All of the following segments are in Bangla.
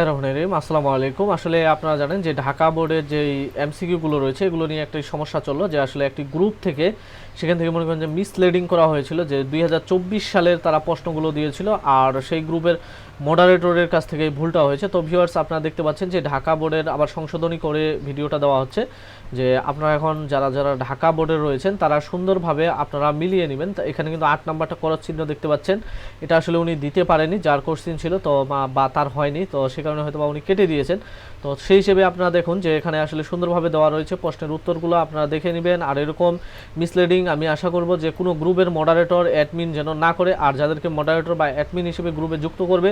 রহমানির আসসালামু আলাইকুম। আসলে আপনারা জানেন যে ঢাকা বোর্ডের যে এমসিকিউগুলো রয়েছে, এগুলো নিয়ে একটা সমস্যা চলল যে আসলে একটি গ্রুপ থেকে সেখান থেকে মনে করেন যে মিসলেডিং করা হয়েছিল যে দুই হাজার চব্বিশ সালের তারা প্রশ্নগুলো দিয়েছিল আর সেই গ্রুপের মডারেটরের কাছ থেকে ভুলটা হয়েছে। তো ভিউয়ার্স আপনারা দেখতে পাচ্ছেন যে ঢাকা বোর্ডের আবার সংশোধনী করে ভিডিওটা দেওয়া হচ্ছে যে আপনারা এখন যারা যারা ঢাকা বোর্ডে রয়েছেন, তারা সুন্দরভাবে আপনারা মিলিয়ে নেবেন। এখানে কিন্তু আট নাম্বারটা করার চিহ্ন দেখতে পাচ্ছেন। এটা আসলে উনি দিতে পারেনি যার কোশ্চিন ছিল, তো বা তার হয়নি। তো সে কারণে হয়তো বা উনি কেটে দিয়েছেন। তো সেই হিসেবে আপনারা দেখুন যে এখানে আসলে সুন্দরভাবে দেওয়া রয়েছে প্রশ্নের উত্তরগুলো, আপনারা দেখে নেবেন। আর এরকম মিসলিডিং আমি আশা করব যে কোনো গ্রুপের মডারেটর অ্যাডমিন যেন না করে, আর যাদেরকে মডারেটর বা অ্যাডমিন হিসেবে গ্রুপে যুক্ত করবে,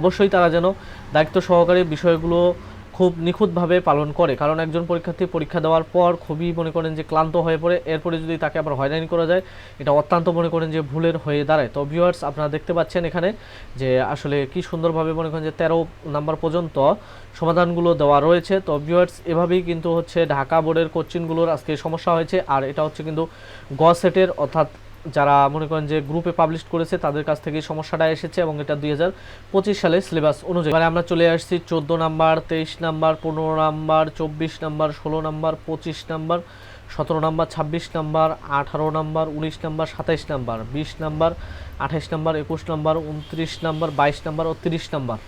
অবশ্যই তারা যেন দায়িত্ব সহকারে বিষয়গুলো খুব নিখুঁতভাবে পালন করে। কারণ একজন পরীক্ষার্থী পরীক্ষা দেওয়ার পর খুবই মনে করেন যে ক্লান্ত হয়ে পড়ে। এরপরে যদি তাকে আবার হয়রানি করা যায়, এটা অত্যন্ত মনে করেন যে ভুলের হয়ে দাঁড়ায়। তো ভিউয়ার্স আপনারা দেখতে পাচ্ছেন এখানে যে আসলে কি সুন্দরভাবে মনে করেন যে তেরো নাম্বার পর্যন্ত সমাধানগুলো দেওয়া রয়েছে। তো ভিউয়ার্স এভাবেই কিন্তু হচ্ছে ঢাকা বোর্ডের কোচিংগুলোর আজকে সমস্যা হয়েছে। আর এটা হচ্ছে কিন্তু গ সেটের অর্থাৎ যারা মনে করেন যে গ্রুপে পাবলিশ করেছে, তাদের কাছ থেকে সমস্যাটা এসেছে এবং এটা দুই হাজার পঁচিশ সালে সিলেবাস অনুযায়ী। মানে আমরা চলে আসছি চোদ্দ নাম্বার, তেইশ নাম্বার, পনেরো নাম্বার, চব্বিশ নাম্বার, ষোলো নাম্বার, পঁচিশ নাম্বার, সতেরো নাম্বার, ছাব্বিশ নাম্বার, আঠারো নাম্বার, উনিশ নাম্বার, সাতাইশ নাম্বার, বিশ নাম্বার, আঠাইশ নাম্বার, একুশ নাম্বার, উনত্রিশ নাম্বার, বাইশ নাম্বার ও তিরিশ নাম্বার।